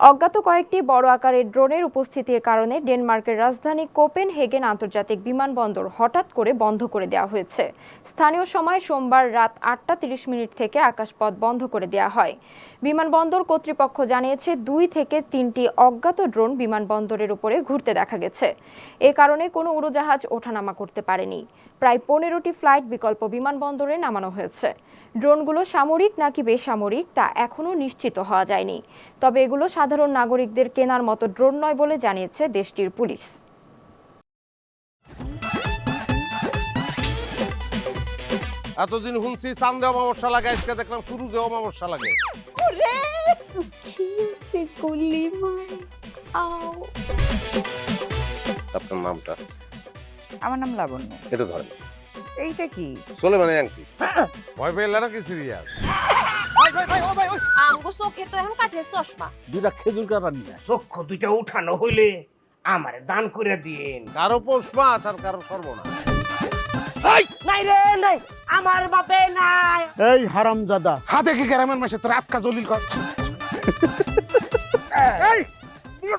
অজ্ঞাত কয়েকটি বড় আকারের ড্রোনের উপস্থিতির কারণে ডেনমার্কের রাজধানী কোপেন হেগেন আন্তর্জাতিক বিমানবন্দর হঠাৎ করে বন্ধ করে দেওয়া হয়েছে। স্থানীয় সময় সোমবার রাত আটটা তিরিশ মিনিট থেকে আকাশপথ বন্ধ করে দেওয়া হয়। বিমানবন্দর কর্তৃপক্ষ জানিয়েছে, দুই থেকে তিনটি অজ্ঞাত ড্রোন বিমানবন্দরের উপরে ঘুরতে দেখা গেছে। এ কারণে কোনো উড়োজাহাজ ওঠানামা করতে পারেনি। প্রায় পনেরোটি ফ্লাইট বিকল্প বিমানবন্দরে নামানো হয়েছে। ড্রোনগুলো সামরিক নাকি বেসামরিক তা এখনও নিশ্চিত হওয়া যায়নি। তবে এগুলো সাধারণ নাগরিকদের কেনার মতো ড্রোন নয় বলে জানিয়েছে দেশটির পুলিশ। এতদিন শুনছি চান্দে অমাবস্যা লাগে আজকে দেখলাম শুরুতে অমাবস্যা লাগে। আপনার নামটা? আমার নাম লাবণ্য। এটা ধরেন। এইটা কি? চলে মানে আংটি। ভয় পেলে নাকি সিরিয়াস? আমগো চোখে তো এখন কাঠের চশমা। দুটা খেজুর কাটা নিয়ে। চক্ষু দুইটা উঠানো হইলে আমারে দান করে দিন কারও পৌষ আর কারও সর্বনাশ নাই রে নাই! আমার বাপে নাই। এই হারাম দাদা হাতে কি গ্রামের মাসে তোর আটকা জলিল কর?